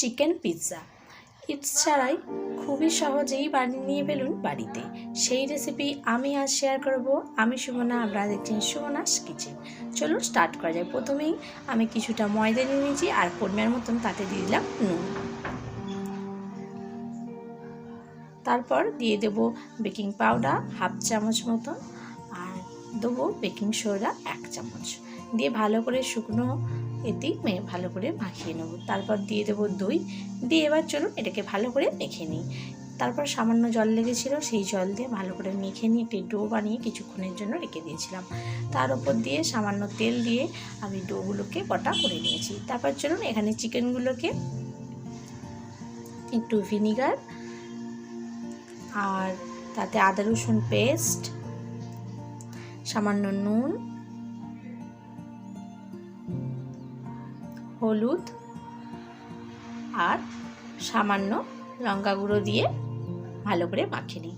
Chicken pizza. It's ছাড়াই খুবই সহজেই বানিয়ে নিয়ে ফেলুন বাড়িতে। সেই রেসিপি আমি আজ শেয়ার করব। আমি সুমনা, আপনারা দেখছেন সুমনাস কিচেন চলুন স্টার্ট করা যায় প্রথমেই আমি কিছুটা ময়দা নিয়ে নিয়েছি আর পরিমাণ মতন তাতে দিয়ে দিলাম নুন। তারপর দিয়ে দেব বেকিং পাউডার হাফ চামচ মতন আর দেবো বেকিং সোডা এক চামচ। দিয়ে ভালো করে শুকনো এটি মে- ভালো করে মাখিয়ে নেব। তারপর দিয়ে দেবো দই। দিয়ে এবার চলুন এটাকে ভালো করে মেখে নিই। তারপর সামান্য জল লেগেছিল, সেই জল দিয়ে ভালো করে মেখে নিয়ে একটি ডো বানিয়ে কিছুক্ষণের জন্য রেখে দিয়েছিলাম। তার উপর দিয়ে সামান্য তেল দিয়ে আমি ডোগুলোকে কটা করে নিয়েছি। তারপর চলুন এখানে চিকেনগুলোকে একটু ভিনিগার আর তাতে আদা রসুন পেস্ট, সামান্য নুন হলুদ আর সামান্য লঙ্কা গুঁড়ো দিয়ে ভালো করে মাখিয়ে নিই।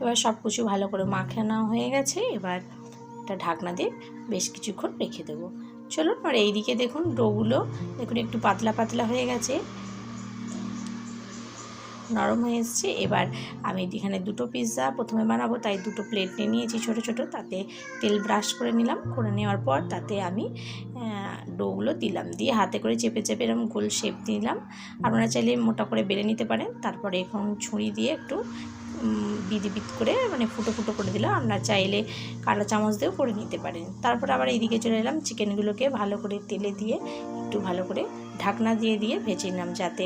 এবার সব কিছু ভালো করে মাখানো হয়ে গেছে। এবার একটা ঢাকনা দিয়ে বেশ কিছুক্ষণ রেখে দেবো। চলুন আর এইদিকে দেখুন ডোগুলো। দেখুন, একটু পাতলা পাতলা হয়ে গেছে। নরম হয়ে এসছে। এবার আমি এখানে দুটো পিৎজা প্রথমে বানাবো, তাই দুটো প্লেট নিয়ে নিয়েছি ছোট ছোট। তাতে তেল ব্রাশ করে নিলাম। করে নেওয়ার পর তাতে আমি ডোগুলো দিলাম। দিয়ে হাতে করে চেপে চেপে এরকম গোল শেপ দিলাম আপনারা চাইলে মোটা করে বেড়ে নিতে পারেন। তারপরে এখন ছুরি দিয়ে একটু বিদি বিদ করে মানে ফুটো ফুটো করে দিলাম। আপনারা চাইলে কাঁটা চামচ দিয়েও করে নিতে পারেন। তারপর আবার এইদিকে চলে এলাম চিকেনগুলোকে ভালো করে তেলে দিয়ে একটু ভালো করে ঢাকনা দিয়ে দিয়ে ভেজে নিলাম যাতে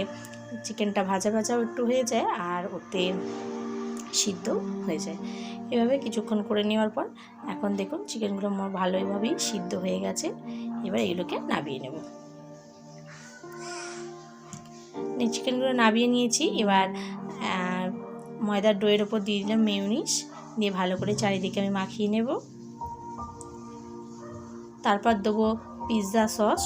চিকেনটা ভাজা ভাজাও একটু হয়ে যায় আর ওতে সিদ্ধ হয়ে যায়। এভাবে কিছুক্ষণ করে নেওয়ার পর এখন দেখুন চিকেনগুলো আমার ভালোইভাবেই সিদ্ধ হয়ে গেছে। এবার এগুলোকে নাবিয়ে নেব। চিকেনগুলো নাবিয়ে নিয়েছি। এবার ময়দার ডোয়ের ওপর দিয়ে দিলাম মেয়নিস, দিয়ে ভালো করে চারিদিকে আমি মাখিয়ে নেব। তারপর দেবো পিৎজা সস।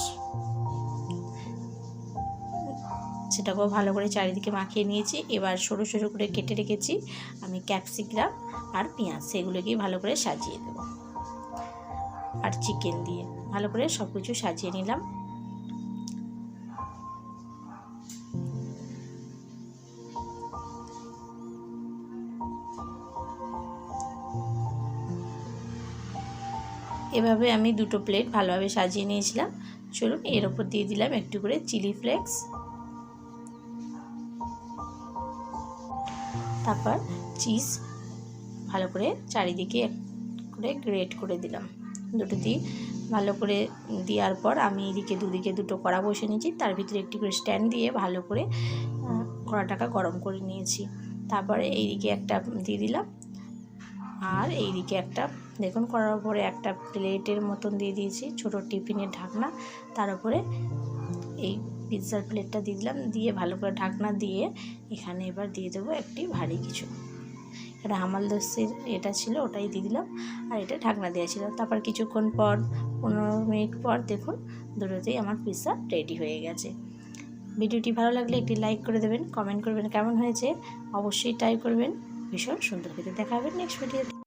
সেটাকেও ভালো করে চারিদিকে মাখিয়ে নিয়েছি। এবার সরু সরু করে কেটে রেখেছি আমি ক্যাপসিকাম আর পেঁয়াজ, সেগুলোকেই ভালো করে সাজিয়ে দেব। আর চিকেন দিয়ে ভালো করে সব কিছু সাজিয়ে নিলাম। এভাবে আমি দুটো প্লেট ভালোভাবে সাজিয়ে নিয়েছিলাম। চলুন এর ওপর দিয়ে দিলাম একটু করে চিলি ফ্লেক্স তারপর চিজ ভালো করে চারিদিকে করে গ্রেট করে দিলাম। দুটো দিয়ে ভালো করে দেওয়ার পর আমি এদিকে দুদিকে দুটো কড়া বসে নিয়েছি। তার ভিতরে একটি করে স্ট্যান্ড দিয়ে ভালো করে কড়াটাকা গরম করে নিয়েছি। তারপরে এইদিকে একটা দিয়ে দিলাম। আর এইদিকে একটা, দেখুন করার পরে একটা প্লেটের মতন দিয়ে দিয়েছি, ছোট টিফিনের ঢাকনা, তার উপরে এই পিৎজার প্লেটটা দিয়ে দিলাম, দিয়ে ভালো করে ঢাকনা দিয়ে এখানে এবার দিয়ে দেবো একটি ভারী কিছু। এটা হামালদস্যের এটা ছিল, ওটাই দিয়ে দিলাম, আর এটা ঢাকনা দেওয়া ছিল। তারপর কিছুক্ষণ পর, পনেরো মিনিট পর দেখুন, দুটোতেই আমার পিৎজা রেডি হয়ে গেছে। ভিডিওটি ভালো লাগলে একটি লাইক করে দেবেন কমেন্ট করবেন কেমন হয়েছে, অবশ্যই ট্রাই করবেন। ভীষণ সুন্দর খেতে দেখা হবে নেক্সট ভিডিও